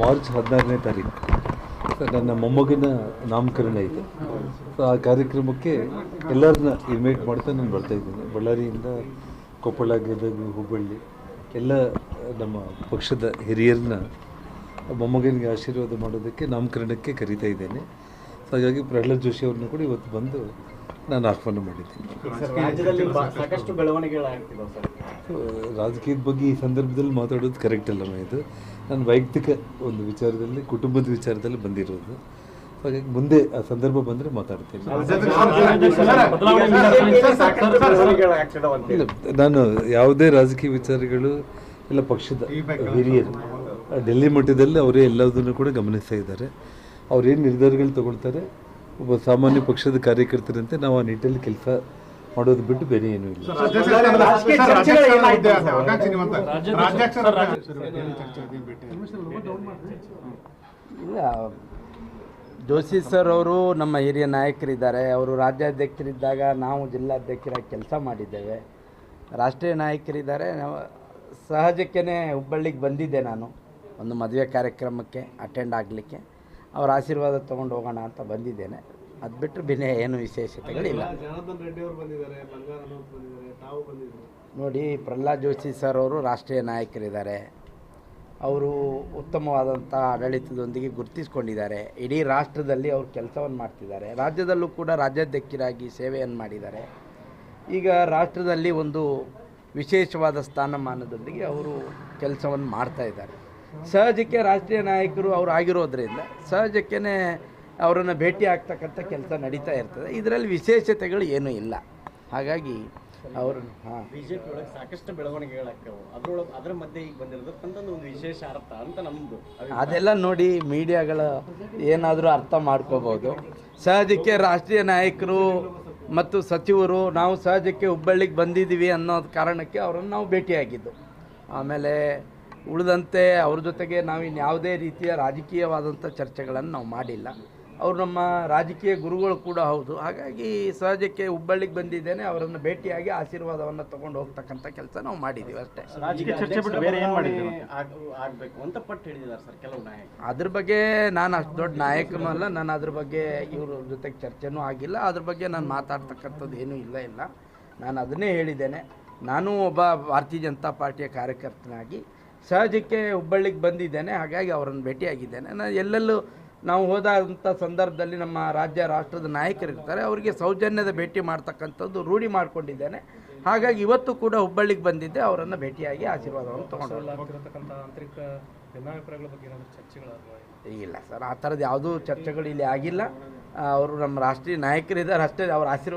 March ಹದಿನಾರನೇ ತಾರೀಕು. So ನನ್ನ ಮೊಮ್ಮಗನ ನಾಮಕರಣ ಇದೆ. ಸೊ ಆ ಕಾರ್ಯಕ್ರಮಕ್ಕೆ ಎಲ್ಲರನ್ನ ಇನ್ವೈಟ್ ಮಾಡ್ತಾ ನಾನು ಬರ್ತಾ ಇದ್ದೀನಿ. ಬಳ್ಳಾರಿಯಿಂದ ಕೊಪ್ಪಳ ಗದಗ ಹುಬ್ಬಳ್ಳಿ ಎಲ್ಲ ನಮ್ಮ ಪಕ್ಷದ ಹಿರಿಯರನ್ನ ಮೊಮ್ಮಗನಿಗೆ ಆಶೀರ್ವಾದ ಮಾಡೋದಕ್ಕೆ ನಾಮಕರಣಕ್ಕೆ ಕರೀತಾ ಇದ್ದೇನೆ. ಸೊ ಹಾಗಾಗಿ ಪ್ರಹ್ಲಾದ್ ಜೋಶಿ ಅವ್ರನ್ನ ಕೂಡ ಇವತ್ತು ಬಂದು ನಾನು ಆಹ್ವಾನ ಮಾಡಿದ್ದೀನಿ. ರಾಜಕೀಯದ ಬಗ್ಗೆ ಈ ಸಂದರ್ಭದಲ್ಲಿ ಮಾತಾಡೋದು ಕರೆಕ್ಟ್ ಅಲ್ಲಮ್ಮ ಇದು ನನ್ನ ವೈಯಕ್ತಿಕ ಒಂದು ವಿಚಾರದಲ್ಲಿ ಕುಟುಂಬದ ವಿಚಾರದಲ್ಲಿ ಬಂದಿರೋದು ಹಾಗಾಗಿ ಮುಂದೆ ಆ ಸಂದರ್ಭ ಬಂದರೆ ಮಾತಾಡ್ತೀನಿ ಇಲ್ಲ ನಾನು ಯಾವುದೇ ರಾಜಕೀಯ ವಿಚಾರಗಳು ಎಲ್ಲ ಪಕ್ಷದ ಹಿರಿಯರು ಡೆಲ್ಲಿ ಮಟ್ಟದಲ್ಲಿ ಅವರೇ ಎಲ್ಲದನ್ನು ಕೂಡ ಗಮನಿಸ್ತಾ ಇದ್ದಾರೆ ಅವ್ರೇನು ನಿರ್ಧಾರಗಳು ತಗೊಳ್ತಾರೆ ಒಬ್ಬ ಸಾಮಾನ್ಯ ಪಕ್ಷದ ಕಾರ್ಯಕರ್ತರಂತೆ ನಾವು ಆ ನಿಟ್ಟಲ್ಲಿ ಕೆಲಸ ಮಾಡೋದು ಬಿಟ್ಟು ಬೇರೆ ಏನೂ ಇಲ್ಲ? ಇಲ್ಲ ಜೋಶಿ ಸರ್ ಅವರು ನಮ್ಮ ಹಿರಿಯ ನಾಯಕರಿದ್ದಾರೆ. ಅವರು ರಾಜ್ಯಾಧ್ಯಕ್ಷರಿದ್ದಾಗ ನಾವು ಜಿಲ್ಲಾಧ್ಯಕ್ಷರಾಗಿ ಕೆಲಸ ಮಾಡಿದ್ದೇವೆ. ರಾಷ್ಟ್ರೀಯ ನಾಯಕರಿದ್ದಾರೆ. ನಾವು ಸಹಜಕ್ಕೇ ಹುಬ್ಬಳ್ಳಿಗೆ ಬಂದಿದ್ದೆ ನಾನು. ಒಂದು ಮದುವೆ ಕಾರ್ಯಕ್ರಮಕ್ಕೆ ಅಟೆಂಡ್ ಆಗಲಿಕ್ಕೆ. ಅವರ ಆಶೀರ್ವಾದ ತೊಗೊಂಡು ಹೋಗೋಣ ಅಂತ ಬಂದಿದ್ದೇನೆ. ಅದು ಬಿಟ್ಟರೆ ಬೇರೆ ಏನು ವಿಶೇಷತೆಗಳಿಲ್ಲ. ನೋಡಿ ಪ್ರಹ್ಲಾದ್ ಜೋಶಿ ಸರ್ ಅವರು ರಾಷ್ಟ್ರೀಯ ನಾಯಕರಿದ್ದಾರೆ. ಅವರು ಉತ್ತಮವಾದಂಥ ಆಡಳಿತದೊಂದಿಗೆ ಗುರುತಿಸ್ಕೊಂಡಿದ್ದಾರೆ. ಇಡೀ ರಾಷ್ಟ್ರದಲ್ಲಿ ಅವರು ಕೆಲಸವನ್ನು ಮಾಡ್ತಿದ್ದಾರೆ. ರಾಜ್ಯದಲ್ಲೂ ಕೂಡ ರಾಜ್ಯಾಧ್ಯಕ್ಷರಾಗಿ ಸೇವೆಯನ್ನು ಮಾಡಿದ್ದಾರೆ. ಈಗ ರಾಷ್ಟ್ರದಲ್ಲಿ ಒಂದು ವಿಶೇಷವಾದ ಸ್ಥಾನಮಾನದೊಂದಿಗೆ ಅವರು ಕೆಲಸವನ್ನು ಮಾಡ್ತಾ ಇದ್ದಾರೆ. ಸಹಜಕ್ಕೆ ರಾಷ್ಟ್ರೀಯ ನಾಯಕರು ಅವರು ಆಗಿರೋದ್ರಿಂದ ಸಹಜಕ್ಕೇ ಅವರನ್ನು ಭೇಟಿ ಆಗ್ತಕ್ಕಂಥ ಕೆಲಸ ನಡೀತಾ ಇರ್ತದೆ. ಇದರಲ್ಲಿ ವಿಶೇಷತೆಗಳು ಏನೂ ಇಲ್ಲ. ಹಾಗಾಗಿ ಅವರು ಹಾಂ. ಬಿಜೆಪಿ ಒಳಗೆ ಸಾಕಷ್ಟು ಬೆಳವಣಿಗೆಗಳಾಗ್ತಾವೆ. ಅದ್ರೊಳಗೆ ಅದರ ಮಧ್ಯೆ ಈಗ ಬಂದಿರೋದಕ್ಕಂತ ಒಂದು ವಿಶೇಷ ಅರ್ಥ ಅಂತ ನಮ್ದು ಅದೆಲ್ಲ ನೋಡಿ ಮೀಡಿಯಾಗಳ ಏನಾದರೂ ಅರ್ಥ ಮಾಡ್ಕೋಬೋದು. ಸಹಜಕ್ಕೆ ರಾಷ್ಟ್ರೀಯ ನಾಯಕರು ಮತ್ತು ಸಚಿವರು ನಾವು ಸಹಜಕ್ಕೆ ಹುಬ್ಬಳ್ಳಿಗೆ ಬಂದಿದ್ದೀವಿ ಅನ್ನೋ ಕಾರಣಕ್ಕೆ ಅವರನ್ನು ನಾವು ಭೇಟಿಯಾಗಿದ್ದು. ಆಮೇಲೆ ಉಳಿದಂತೆ ಅವ್ರ ಜೊತೆಗೆ ನಾವು ಇನ್ಯಾವುದೇ ರೀತಿಯ ರಾಜಕೀಯವಾದಂಥ ಚರ್ಚೆಗಳನ್ನು ನಾವು ಮಾಡಿಲ್ಲ. ಅವರು ನಮ್ಮ ರಾಜಕೀಯ ಗುರುಗಳು ಕೂಡ ಹೌದು. ಹಾಗಾಗಿ ಸಹಜಕ್ಕೆ ಹುಬ್ಬಳ್ಳಿಗೆ ಬಂದಿದ್ದೇನೆ. ಅವರನ್ನು ಭೇಟಿಯಾಗಿ ಆಶೀರ್ವಾದವನ್ನು ತಗೊಂಡು ಹೋಗ್ತಕ್ಕಂಥ ಕೆಲಸ ನಾವು ಮಾಡಿದ್ದೀವಿ ಅಷ್ಟೇ. ರಾಜಕೀಯ ಚರ್ಚೆ ಬಿಟ್ಟು ಬೇರೆ ಏನು ಮಾಡಿದ್ದೀವಿ ಆಗಬೇಕು ಅಂತ ಪಟ್ಟು ಹೇಳಿದ್ದಾರೆ ಸರ್ ಕೆಲವು ನಾಯಕರು. ಅದ್ರ ಬಗ್ಗೆ ನಾನು ಅಷ್ಟು ದೊಡ್ಡ ನಾಯಕನೂ ಅಲ್ಲ. ನಾನು ಅದ್ರ ಬಗ್ಗೆ ಇವ್ರ ಜೊತೆಗೆ ಚರ್ಚೆನೂ ಆಗಿಲ್ಲ. ಅದ್ರ ಬಗ್ಗೆ ನಾನು ಮಾತಾಡ್ತಕ್ಕಂಥದ್ದು ಏನೂ ಇಲ್ಲ ಇಲ್ಲ. ನಾನು ಅದನ್ನೇ ಹೇಳಿದ್ದೇನೆ. ನಾನು ಒಬ್ಬ ಭಾರತೀಯ ಜನತಾ ಪಾರ್ಟಿಯ ಕಾರ್ಯಕರ್ತನಾಗಿ ಸಹಜಕ್ಕೆ ಹುಬ್ಬಳ್ಳಿಗೆ ಬಂದಿದ್ದೇನೆ. ಹಾಗಾಗಿ ಅವರನ್ನು ಭೇಟಿಯಾಗಿದ್ದೇನೆ. ನಾನು ಎಲ್ಲೆಲ್ಲೂ ನಾವು ಹೋದಂಥ ಸಂದರ್ಭದಲ್ಲಿ ನಮ್ಮ ರಾಜ್ಯ ರಾಷ್ಟ್ರದ ನಾಯಕರಿರ್ತಾರೆ. ಅವರಿಗೆ ಸೌಜನ್ಯದ ಭೇಟಿ ಮಾಡ್ತಕ್ಕಂಥದ್ದು ರೂಢಿ ಮಾಡಿಕೊಂಡಿದ್ದೇನೆ. ಹಾಗಾಗಿ ಇವತ್ತು ಕೂಡ ಹುಬ್ಬಳ್ಳಿಗೆ ಬಂದಿದ್ದೆ. ಅವರನ್ನು ಭೇಟಿಯಾಗಿ ಆಶೀರ್ವಾದವನ್ನು ತೊಗೊಂಡು ಇಲ್ಲ ಸರ್ ಆ ಥರದ್ದು ಯಾವುದೂ ಚರ್ಚೆಗಳು ಇಲ್ಲಿ ಆಗಿಲ್ಲ. ಅವರು ನಮ್ಮ ರಾಷ್ಟ್ರೀಯ ನಾಯಕರಿದ್ದಾರೆ. ಅಷ್ಟೇ ಅವರ ಆಶೀರ್ವಾದ